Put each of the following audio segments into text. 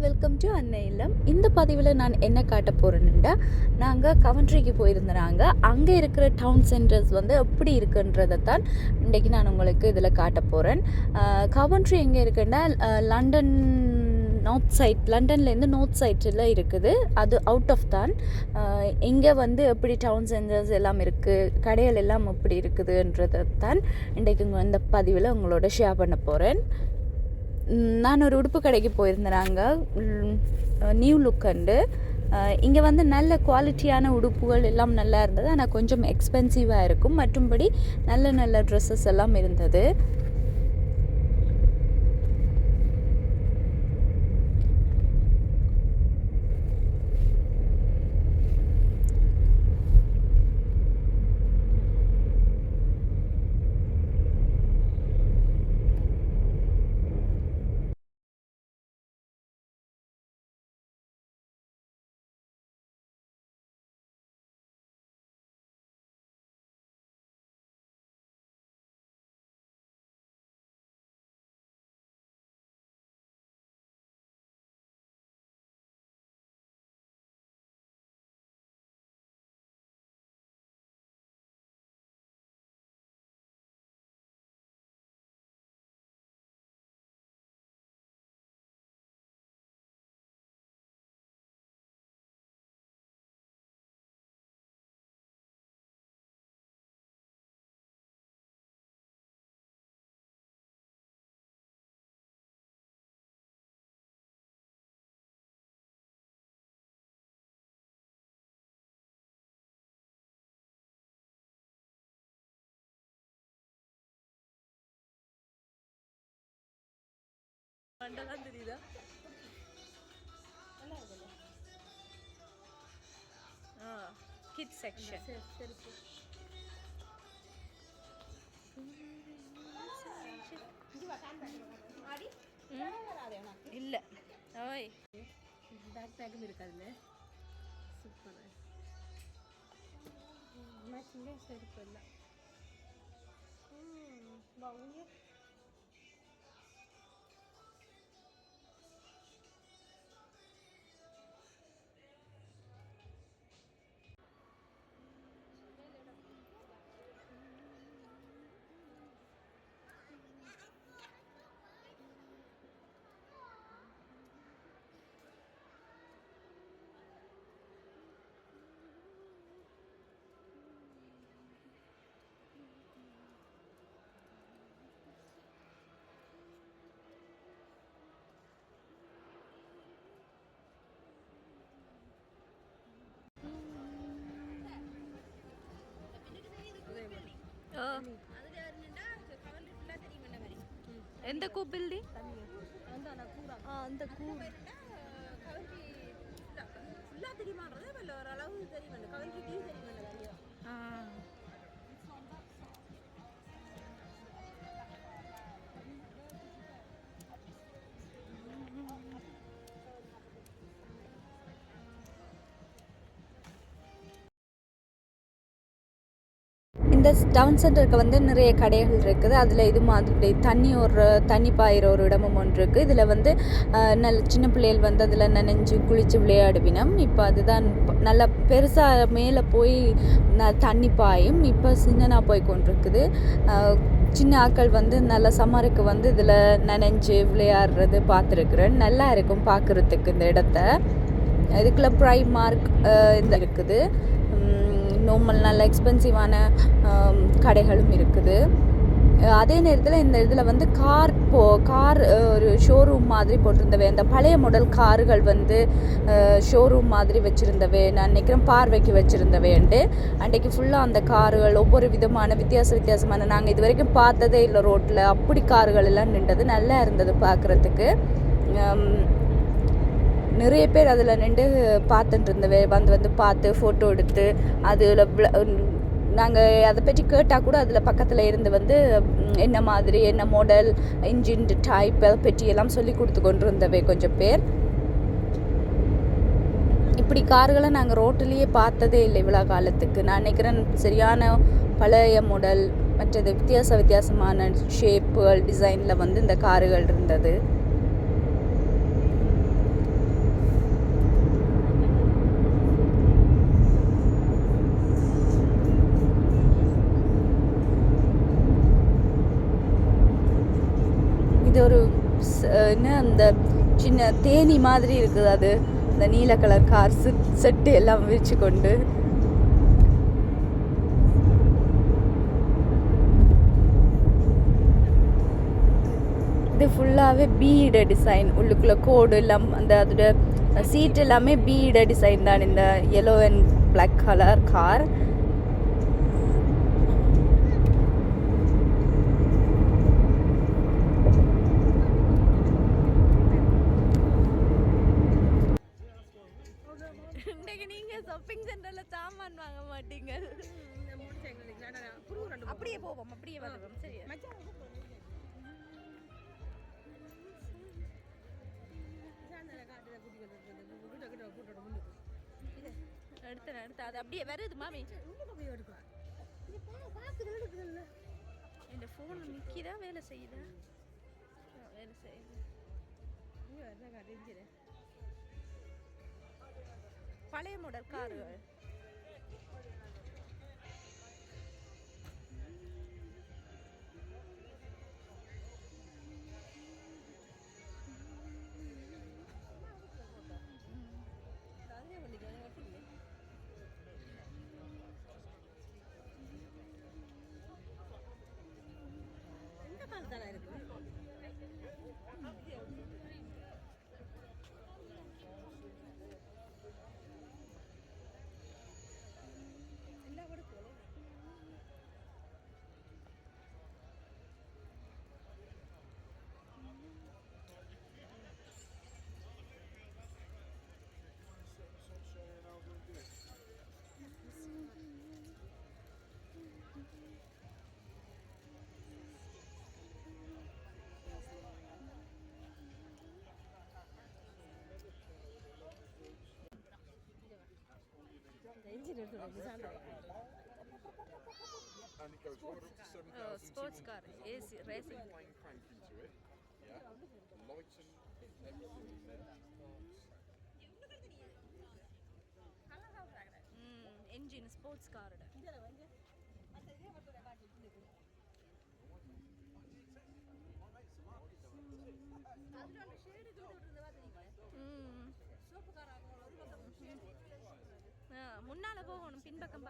Welcome to அன்னை இல்லம் இந்த பதிவில் நான் என்ன காட்ட போகிறேன்னுட்டா நாங்கள் கவன்ட்ரிக்கு போயிருந்தாங்க அங்கே இருக்கிற டவுன் சென்டர்ஸ் வந்து எப்படி இருக்குன்றதை தான் இன்றைக்கி நான் உங்களுக்கு இதில் காட்ட போகிறேன் கவன்ட்ரி எங்கே இருக்குன்னா லண்டன் நார்த் சைட் லண்டன்லேருந்து நார்த் சைட்டில் இருக்குது. அது அவுட் ஆஃப் தான் இங்கே வந்து எப்படி டவுன் சென்டர்ஸ் எல்லாம் இருக்குது கடைகள் எல்லாம் எப்படி இருக்குதுன்றதை தான் இன்றைக்கு இந்த பதிவில் உங்களோட ஷேர் பண்ண போகிறேன் நான் ஒரு உடுப்பு கடைக்கு போயிருந்தேனாங்க. நியூ லுக்கண்டு இங்கே வந்து நல்ல குவாலிட்டியான உடுப்புகள் எல்லாம் நல்லா இருந்தது. ஆனால் கொஞ்சம் எக்ஸ்பென்சிவாக இருக்கும். மற்றும்படி நல்ல நல்ல ட்ரெஸ்ஸஸ் எல்லாம் இருந்தது. கிட் செக்ஷன் இல்லை ஓய் பேக் பேக்கும் இருக்காதுல்ல சூப்பராக மேட்சிங்கே செருப்பு இல்லை எந்த கூ பில்டிங் அந்த நான் கூறா ஆ அந்த கூ. ஃபுல்லாக தெரியுமான்றது ஓரளவு தெரியும் கவர்ச்சி தெரியும் இந்த டவுன் சென்டருக்கு வந்து நிறைய கடைகள் இருக்குது. அதில் இது மாதிரி தண்ணி ஒரு தண்ணி பாயிற ஒரு இடமும் ஒன்று இருக்குது இதில் வந்து நல்ல சின்ன பிள்ளைகள் வந்து அதில் நனைஞ்சு குளித்து விளையாடுவினம். இப்போ அதுதான் நல்லா பெருசாக மேலே போய் ந தண்ணி பாயும். இப்போ சின்னனாக போய் கொண்டிருக்குது. சின்ன ஆட்கள் வந்து நல்ல சம்மருக்கு வந்து இதில் நனைஞ்சு விளையாடுறது பார்த்துருக்குறேன் நல்லா இருக்கும் பார்க்குறதுக்கு இந்த இடத்த. இதுக்குள்ள ப்ரை மார்க் இந்த இருக்குது. நோமல் நல்ல எக்ஸ்பென்சிவான கடைகளும் இருக்குது. அதே நேரத்தில் இந்த இதில் வந்து கார் போ கார் ஒரு ஷோரூம் மாதிரி போட்டிருந்தவை அந்த பழைய மாடல் கார்கள் வந்து ஷோரூம் மாதிரி வச்சுருந்தவை நான் நினைக்கிறேன் பார்வைக்கு வச்சுருந்தவைன்ட்டு. அன்றைக்கு ஃபுல்லாக அந்த கார்கள் ஒவ்வொரு விதமான வித்தியாச வித்தியாசமான நாங்கள் இது வரைக்கும் பார்த்ததே இல்லை ரோட்டில் அப்படி கார்கள் எல்லாம் நின்றது நல்லா இருந்தது பார்க்குறதுக்கு நிறைய பேர் அதில் நின்று பார்த்துட்டு இருந்தவே வந்து வந்து பார்த்து ஃபோட்டோ எடுத்து அதில் நாங்கள் அதை பற்றி கேட்டால் கூட அதில் பக்கத்தில் இருந்து வந்து என்ன மாதிரி என்ன மாடல் இன்ஜின் டைப் அதை பற்றி எல்லாம் சொல்லி கொடுத்து கொண்டு இருந்தவை கொஞ்சம் பேர். இப்படி கார்களை நாங்கள் ரோட்டிலேயே பார்த்ததே இல்லை இவ்வளோ காலத்துக்கு. நான் நினைக்கிறேன் சரியான பழைய மாடல் மற்றது வித்தியாச வித்தியாசமான ஷேப்புகள் டிசைனில் வந்து இந்த காருகள் இருந்தது. அந்த சின்ன தேனி மாதிரி இருக்குது அது. அந்த நீல கலர் கார் செட்டு எல்லாம் விரிச்சு கொண்டு. இது ஃபுல்லாகவே பீட டிசைன் உள்ளுக்குள்ள கோடு எல்லாம் அந்த அதோட சீட் எல்லாமே பீட டிசைன் தான். இந்த yellow and black colour car இன்னைக்கு நீங்க ஷாப்பிங் சென்டர்ல சாமான் வாங்க மாட்டீங்க. அப்படியே போவோம் அப்படியே வருவோம் முன்னுக்கு எடுத்து எடுத்து அது அப்படியே வருது மாமி. இந்த ஃபோன் நிற்கிதா வேலை செய்யுதா? வேலை செய்யுது. பழைய model car And it goes sports right up to sports car. Is racing. Line crank into it. Yeah. Everything there. Mm, engine, sports car. முன்னால போகணும் பின்பக்கம்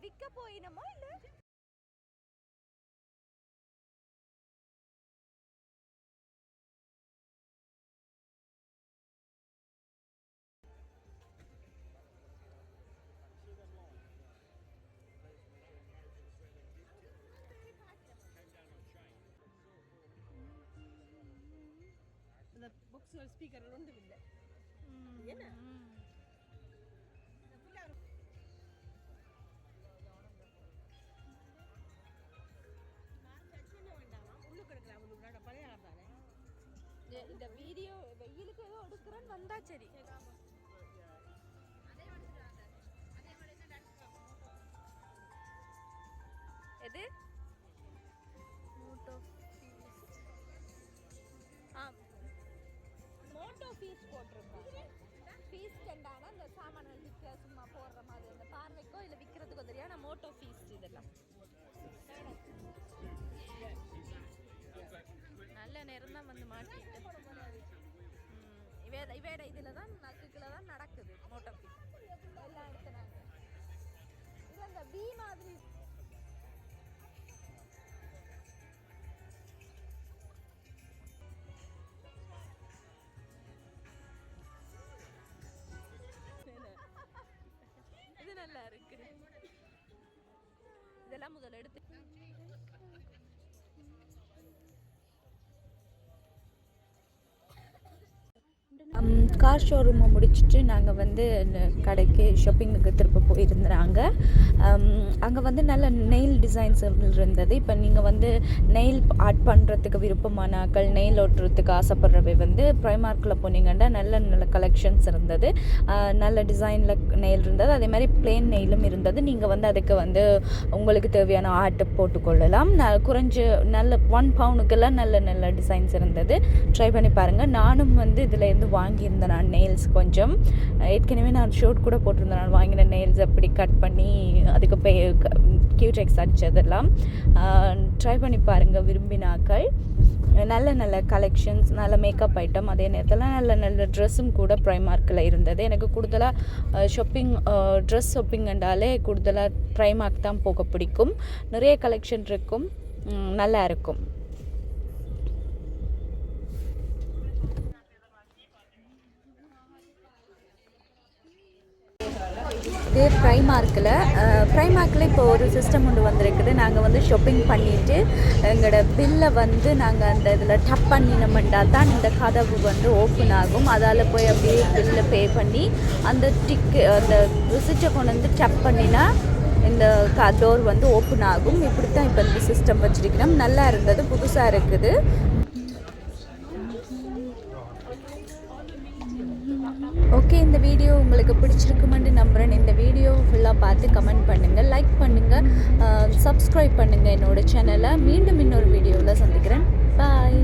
விற்க போயினமோ இல்லை? பழைய ஆள் தானே இந்த வீடியோ வெயிலுக்கு ஏதோ எடுக்கிறேன்னு வந்தா சரி. எது? கண்டான அந்த சாமான்கள் விற்க சும்மா போடுற மாதிரி அந்த பார்வைக்கோ இல்லை விற்கிறதுக்கோ தெரியாது. மோட்டோ ஃபீஸ் இதெல்லாம். நல்ல நேரம் தான் வந்து மாட்டிட்டு இவேட இவேட இதில் தான் நக்குக்கில் தான் நடக்குது மோட்டோ ஃபீஸ் எல்லாம் எடுத்துனாங்க இது அந்த பி மாதிரி இதெல்லாம் முதல்ல எடுத்து கார் ஷோரூமை முடிச்சுட்டு நாங்கள் வந்து கடைக்கு ஷாப்பிங்குக்கு திரும்ப போயிருந்தாங்க அங்கே. வந்து நல்ல நெயில் டிசைன்ஸ் இருந்தது. இப்போ நீங்கள் வந்து நெயில் ஆர்ட் பண்ணுறதுக்கு விருப்பமானாக்கள் நெயில் ஓட்டுறதுக்கு ஆசைப்படுறவை வந்து ப்ரைமார்க்கில் போனீங்கன்னா நல்ல நல்ல கலெக்ஷன்ஸ் இருந்தது. நல்ல டிசைனில் நெயில் இருந்தது. அதே மாதிரி பிளேன் நெயிலும் இருந்தது. நீங்கள் வந்து அதுக்கு வந்து உங்களுக்கு தேவையான ஆர்ட் போட்டுக்கொள்ளலாம். ந குறைஞ்ச நல்ல ஒன் பவுனுக்கெல்லாம் நல்ல நல்ல டிசைன்ஸ் இருந்தது. ட்ரை பண்ணி பாருங்கள் நானும் வந்து இதுலேருந்து வாங்கியிருந்தேன் நான் நெயில்ஸ் கொஞ்சம். ஏற்கனவே நான் ஷூட் கூட போட்டிருந்தேன். நான் வாங்கின நெயில்ஸ் அப்படி கட் பண்ணி அதுக்கு பே கியூடெக்ஸ் அடித்ததெல்லாம் ட்ரை பண்ணி பாருங்கள் விரும்பினாக்கள். நல்ல நல்ல கலெக்ஷன்ஸ் நல்ல மேக்கப் ஐட்டம் அதே நேரத்தில் நல்ல நல்ல ட்ரெஸ்ஸும் கூட ப்ரைமார்க்கில் இருந்தது. எனக்கு கூடுதலாக ஷாப்பிங் ட்ரெஸ் ஷாப்பிங்கண்டாலே கூடுதலாக ப்ரைமார்க் தான் போக பிடிக்கும். நிறைய கலெக்ஷன் இருக்கும். நல்லா இருக்கும். இதே ப்ரைமார்க்கில் ப்ரைமார்க்கில் இப்போ ஒரு சிஸ்டம் ஒன்று வந்திருக்குது. நாங்கள் வந்து ஷாப்பிங் பண்ணிவிட்டு எங்களோட பில்லை வந்து நாங்கள் அந்த இதில் டப் பண்ணினோம்டா தான் இந்த கதவு வந்து ஓப்பன் ஆகும். அதால் போய் அப்படியே பில்லை பே பண்ணி அந்த டிக்கு அந்த ரிசிட்டை கொண்டு வந்து டப் பண்ணினா இந்த டோர் வந்து ஓப்பன் ஆகும். இப்படி தான் இப்போ இந்த சிஸ்டம் வச்சுருக்கிறோம். நல்லா இருந்தது புதுசாக இருக்குது. ஓகே இந்த வீடியோ உங்களுக்கு பிடிச்சிருக்குமான்னு நம்புகிறேன் இந்த வீடியோ ஃபுல்லாக பார்த்து கமெண்ட் பண்ணுங்கள் லைக் பண்ணுங்கள் சப்ஸ்கிரைப் பண்ணுங்கள் என்னோட சேனலை மீண்டும் இன்னொரு வீடியோவில் சந்திக்கிறேன். பாய்